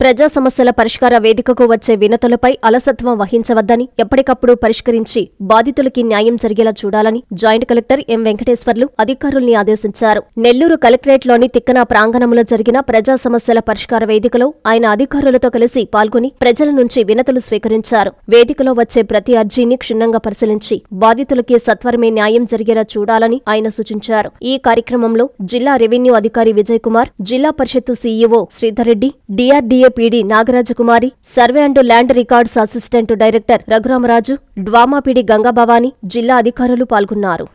ప్రజా సమస్యల పరిష్కార వేదికకు వచ్చే వినతులపై అలసత్వం వహించవద్దని ఎప్పటికప్పుడు పరిష్కరించి బాధితులకి న్యాయం జరిగేలా చూడాలని జాయింట్ కలెక్టర్ ఎం వెంకటేశ్వర్లు అధికారుల్ని ఆదేశించారు. నెల్లూరు కలెక్టరేట్లోని తిక్కన ప్రాంగణంలో జరిగిన ప్రజా సమస్యల పరిష్కార వేదికలో ఆయన అధికారులతో కలిసి పాల్గొని ప్రజల నుంచి వినతులు స్వీకరించారు. వేదికలో వచ్చే ప్రతి అర్జీని క్షుణ్ణంగా పరిశీలించి బాధితులకి సత్వరమే న్యాయం జరిగేలా చూడాలని ఆయన సూచించారు. ఈ కార్యక్రమంలో జిల్లా రెవెన్యూ అధికారి విజయ్ కుమార్ జిల్లా పరిషత్తు CEO Sridhar Reddy DRDA PD Nagaraja Kumari survey and land records assistant director Raghurama Raju DWAMA PD Ganga Bhavani జిల్లా అధికారులు పాల్గొన్నారు.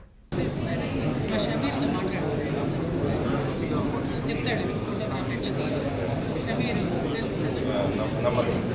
చెప్తాడు.